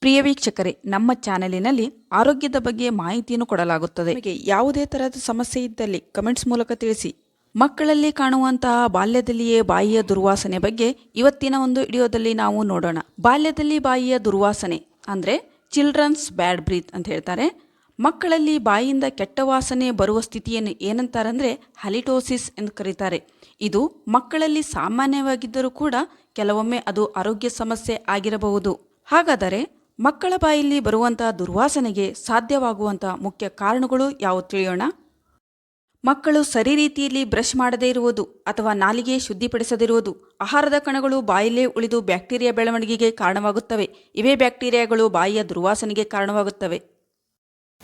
ಪ್ರಿಯ ವೀಕ್ಷಕರೇ ನಮ್ಮ ಚಾನೆಲಿನಲ್ಲಿ ಆರೋಗ್ಯದ ಬಗ್ಗೆ ಮಾಹಿತಿಯನ್ನು ಕೊಡಲಾಗುತ್ತದೆ. ನಿಮಗೆ ಯಾವುದೇ ತರಹದ ಸಮಸ್ಯೆ ಇದ್ದಲ್ಲಿ ಕಮೆಂಟ್ಸ್ ಮೂಲಕ ತಿಳಿಸಿ. ಮಕ್ಕಳಲ್ಲಿ ಕಾಣುವಂತಹ ಬಾಲ್ಯದಲ್ಲಿಯೇ ಬಾಯಿಯ ದುರ್ವಾಸನೆ ಬಗ್ಗೆ ಇವತ್ತಿನ ಒಂದು ವಿಡಿಯೋದಲ್ಲಿ ನಾವು ನೋಡೋಣ. ಬಾಲ್ಯದಲ್ಲಿ ಬಾಯಿಯ ದುರ್ವಾಸನೆ ಅಂದರೆ ಚಿಲ್ಡ್ರನ್ಸ್ ಬ್ಯಾಡ್ ಬ್ರೀತ್ ಅಂತ ಹೇಳ್ತಾರೆ. ಮಕ್ಕಳಲ್ಲಿ ಬಾಯಿಯಿಂದ ಕೆಟ್ಟ ವಾಸನೆ ಬರುವ ಸ್ಥಿತಿಯನ್ನು ಏನಂತಾರೆ ಅಂದ್ರೆ ಹಲಿಟೋಸಿಸ್ ಎಂದು ಕರೀತಾರೆ. ಇದು ಮಕ್ಕಳಲ್ಲಿ ಸಾಮಾನ್ಯವಾಗಿದ್ದರೂ ಕೂಡ ಕೆಲವೊಮ್ಮೆ ಅದು ಆರೋಗ್ಯ ಸಮಸ್ಯೆ ಆಗಿರಬಹುದು. ಹಾಗಾದರೆ ಮಕ್ಕಳ ಬಾಯಲ್ಲಿ ಬರುವಂಥ ದುರ್ವಾಸನೆಗೆ ಸಾಧ್ಯವಾಗುವಂಥ ಮುಖ್ಯ ಕಾರಣಗಳು ಯಾವು ತಿಳಿಯೋಣ? ಮಕ್ಕಳು ಸರಿ ರೀತಿಯಲ್ಲಿ ಬ್ರಷ್ ಮಾಡದೇ ಇರುವುದು ಅಥವಾ ನಾಲಿಗೆ ಶುದ್ಧಿಪಡಿಸದಿರುವುದು ಆಹಾರದ ಕಣಗಳು ಬಾಯಲ್ಲೇ ಉಳಿದು ಬ್ಯಾಕ್ಟೀರಿಯಾ ಬೆಳವಣಿಗೆಗೆ ಕಾರಣವಾಗುತ್ತವೆ. ಇವೇ ಬ್ಯಾಕ್ಟೀರಿಯಾಗಳು ಬಾಯಿಯ ದುರ್ವಾಸನೆಗೆ ಕಾರಣವಾಗುತ್ತವೆ.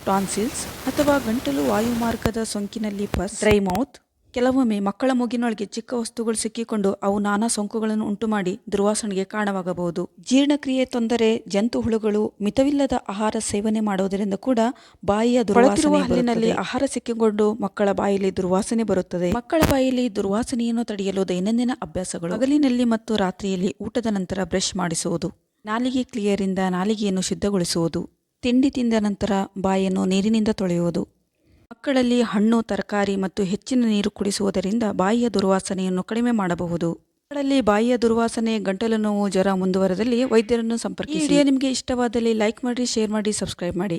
ಟಾನ್ಸಿಲ್ಸ್ ಅಥವಾ ಗಂಟಲು ವಾಯುಮಾರ್ಗದ ಸೋಂಕಿನಲ್ಲಿ ಪಸ್, ಡ್ರೈ ಮೌತ್ ಕೆಲವೊಮ್ಮೆ ಮಕ್ಕಳ ಮೂಗಿನೊಳಗೆ ಚಿಕ್ಕ ವಸ್ತುಗಳು ಸಿಕ್ಕಿಕೊಂಡು ಅವು ನಾನಾ ಸೋಂಕುಗಳನ್ನು ಉಂಟುಮಾಡಿ ದುರ್ವಾಸನೆಗೆ ಕಾರಣವಾಗಬಹುದು. ಜೀರ್ಣಕ್ರಿಯೆ ತೊಂದರೆ ಜಂತು ಹುಳುಗಳು ಮಿತವಿಲ್ಲದ ಆಹಾರ ಸೇವನೆ ಮಾಡುವುದರಿಂದ ಕೂಡ ಬಾಯಿಯ ದುರ್ವಾಸನೆ ಹಲ್ಲಿನಲ್ಲಿ ಆಹಾರ ಸಿಕ್ಕಿಕೊಂಡು ಮಕ್ಕಳ ಬಾಯಲ್ಲಿ ದುರ್ವಾಸನೆ ಬರುತ್ತದೆ. ಮಕ್ಕಳ ಬಾಯಲ್ಲಿ ದುರ್ವಾಸನೆಯನ್ನು ತಡೆಯಲು ದೈನಂದಿನ ಅಭ್ಯಾಸಗಳು. ಹಗಲಿನಲ್ಲಿ ಮತ್ತು ರಾತ್ರಿಯಲ್ಲಿ ಊಟದ ನಂತರ ಬ್ರಷ್ ಮಾಡಿಸುವುದು. ನಾಲಿಗೆ ಕ್ಲಿಯರಿಂದ ನಾಲಿಗೆಯನ್ನು ಶುದ್ಧಗೊಳಿಸುವುದು ತಿಂಡಿ ತಿಂದ ನಂತರ ಬಾಯನ್ನು ನೀರಿನಿಂದ ತೊಳೆಯುವುದು. ಮಕ್ಕಳಲ್ಲಿ ಹಣ್ಣು, ತರಕಾರಿ ಮತ್ತು ಹೆಚ್ಚಿನ ನೀರು ಕುಡಿಸುವುದರಿಂದ ಬಾಯಿಯ ದುರ್ವಾಸನೆಯನ್ನು ಕಡಿಮೆ ಮಾಡಬಹುದು. ಮಕ್ಕಳಲ್ಲಿ ಬಾಯಿಯ ದುರ್ವಾಸನೆ, ಗಂಟಲು ನೋವು, ಜ್ವರ ಮುಂದುವರೆದಲ್ಲಿ ವೈದ್ಯರನ್ನು ಸಂಪರ್ಕಿಸಿ. ವಿಡಿಯೋ ನಿಮಗೆ ಇಷ್ಟವಾದಲ್ಲಿ ಲೈಕ್ ಮಾಡಿ, ಶೇರ್ ಮಾಡಿ, ಸಬ್ಸ್ಕ್ರೈಬ್ ಮಾಡಿ.